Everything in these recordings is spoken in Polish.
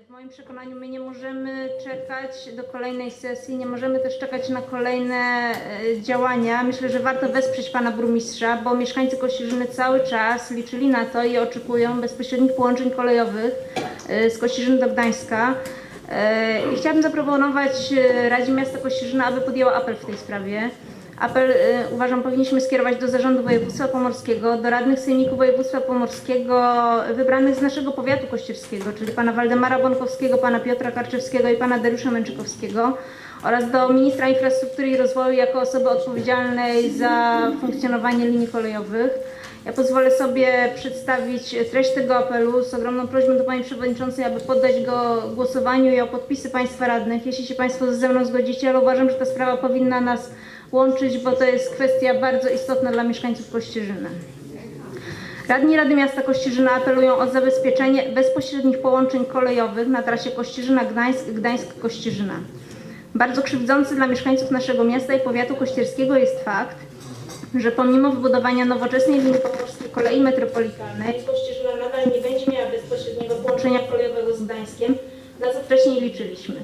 W moim przekonaniu my nie możemy czekać do kolejnej sesji, nie możemy też czekać na kolejne e, działania. Myślę, że warto wesprzeć pana burmistrza, bo mieszkańcy Kościerzyny cały czas liczyli na to i oczekują bezpośrednich połączeń kolejowych e, z Kościerzyny do Gdańska. E, I chciałabym zaproponować Radzie Miasta Kościerzyna, aby podjęła apel w tej sprawie. Apel e, uważam powinniśmy skierować do Zarządu Województwa Pomorskiego, do radnych Sejmiku Województwa Pomorskiego wybranych z naszego powiatu kościerskiego, czyli pana Waldemara Bonkowskiego, pana Piotra Karczewskiego i pana Dariusza Męczykowskiego oraz do ministra infrastruktury i rozwoju jako osoby odpowiedzialnej za funkcjonowanie linii kolejowych. Ja pozwolę sobie przedstawić treść tego apelu z ogromną prośbą do Pani Przewodniczącej, aby poddać go głosowaniu i o podpisy Państwa radnych, jeśli się Państwo ze mną zgodzicie, ale uważam, że ta sprawa powinna nas łączyć, bo to jest kwestia bardzo istotna dla mieszkańców Kościerzyny. Radni Rady Miasta Kościerzyna apelują o zabezpieczenie bezpośrednich połączeń kolejowych na trasie Kościerzyna-Gdańsk, Gdańsk-Kościerzyna. Bardzo krzywdzący dla mieszkańców naszego miasta i powiatu kościerskiego jest fakt, że pomimo wybudowania nowoczesnej linii pomorskiej kolei metropolitalnej, Kościerzyna nadal nie będzie miała bezpośredniego połączenia kolejowego z Gdańskiem, na co wcześniej liczyliśmy.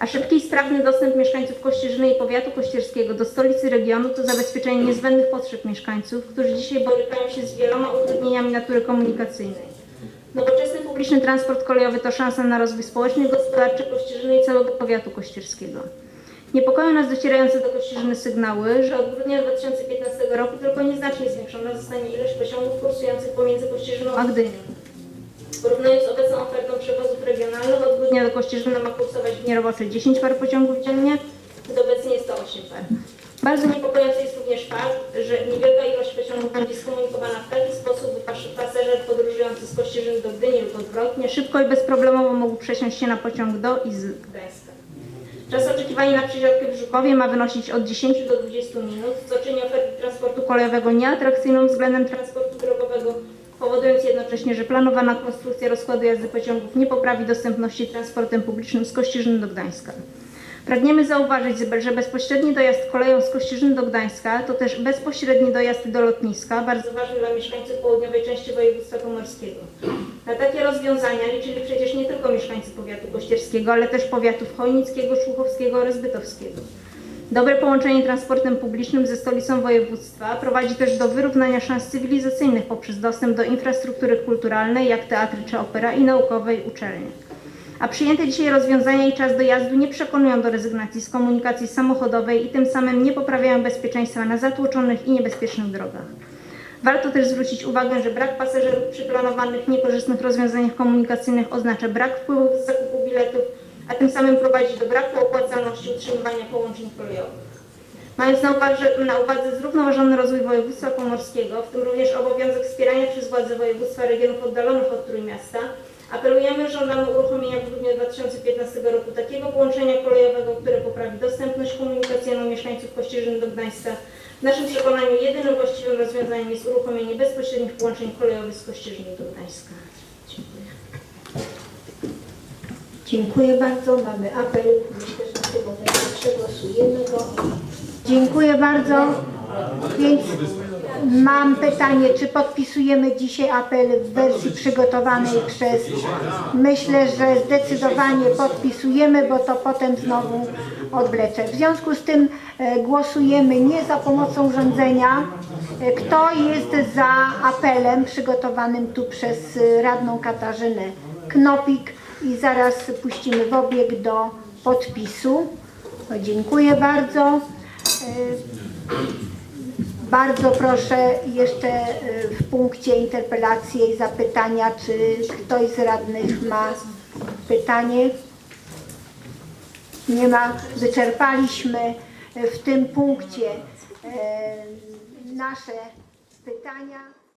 A szybki i sprawny dostęp mieszkańców Kościerzyny i powiatu kościerskiego do stolicy regionu to zabezpieczenie niezbędnych potrzeb mieszkańców, którzy dzisiaj borykają się z wieloma utrudnieniami natury komunikacyjnej. Nowoczesny publiczny transport kolejowy to szansa na rozwój społeczny gospodarczy Kościerzyny i całego powiatu kościerskiego. Niepokoją nas docierające do Kościerzyny sygnały, że od grudnia 2015 roku tylko nieznacznie zwiększona zostanie ilość pociągów kursujących pomiędzy Kościerzyną a Gdynią. Porównując obecną ofertą przewozów regionalnych, od grudnia do Kościerzyny ma kursować w dni robocze 10 par pociągów dziennie, gdy obecnie jest to 8 par. Bardzo niepokojący jest również fakt, że niewielka ilość pociągów będzie skomunikowana w taki sposób, by pas- pasażer podróżujący z Kościerzyny do Gdyni lub odwrotnie szybko i bezproblemowo mógł przesiąść się na pociąg do i z Gdańska. Czas oczekiwania na przesiadkę w Żukowie ma wynosić od 10 do 20 minut, co czyni ofertę transportu kolejowego nieatrakcyjną względem transportu powodując jednocześnie, że planowana konstrukcja rozkładu jazdy pociągów nie poprawi dostępności transportem publicznym z Kościerzyny do Gdańska. Pragniemy zauważyć, że bezpośredni dojazd koleją z Kościerzyny do Gdańska to też bezpośredni dojazd do lotniska, bardzo ważny dla mieszkańców południowej części województwa pomorskiego. Na takie rozwiązania liczyli przecież nie tylko mieszkańcy powiatu kościerskiego, ale też powiatów chojnickiego, człuchowskiego oraz bytowskiego. Dobre połączenie transportem publicznym ze stolicą województwa prowadzi też do wyrównania szans cywilizacyjnych poprzez dostęp do infrastruktury kulturalnej, jak teatry czy opera i naukowej uczelni. A przyjęte dzisiaj rozwiązania i czas dojazdu nie przekonują do rezygnacji z komunikacji samochodowej i tym samym nie poprawiają bezpieczeństwa na zatłoczonych i niebezpiecznych drogach. Warto też zwrócić uwagę, że brak pasażerów przy planowanych niekorzystnych rozwiązaniach komunikacyjnych oznacza brak wpływów z zakupu biletów, a tym samym prowadzi do braku opłacalności utrzymywania połączeń kolejowych. Mając na uwadze, na uwadze zrównoważony rozwój województwa pomorskiego, w tym również obowiązek wspierania przez władze województwa regionów oddalonych od Trójmiasta, apelujemy, żądamy uruchomienia w grudniu 2015 roku takiego połączenia kolejowego, które poprawi dostępność komunikacyjną mieszkańców Kościerzyny do Gdańska. W naszym przekonaniu jedynym właściwym rozwiązaniem jest uruchomienie bezpośrednich połączeń kolejowych z Kościerzyny do Gdańska. Dziękuję. Dziękuję bardzo. Mamy apel. Przegłosujemy go. Dziękuję bardzo. Więc mam pytanie, czy podpisujemy dzisiaj apel w wersji przygotowanej przez... Myślę, że zdecydowanie podpisujemy, bo to potem znowu odwleczę. W związku z tym e, głosujemy nie za pomocą urządzenia. E, Kto jest za apelem przygotowanym tu przez e, radną Katarzynę Knopik i zaraz puścimy w obieg do podpisu. O, dziękuję bardzo. E, Bardzo proszę jeszcze e, w punkcie interpelacje i zapytania, czy ktoś z radnych ma pytanie? Nie ma. Wyczerpaliśmy e, w tym punkcie nasze pytania.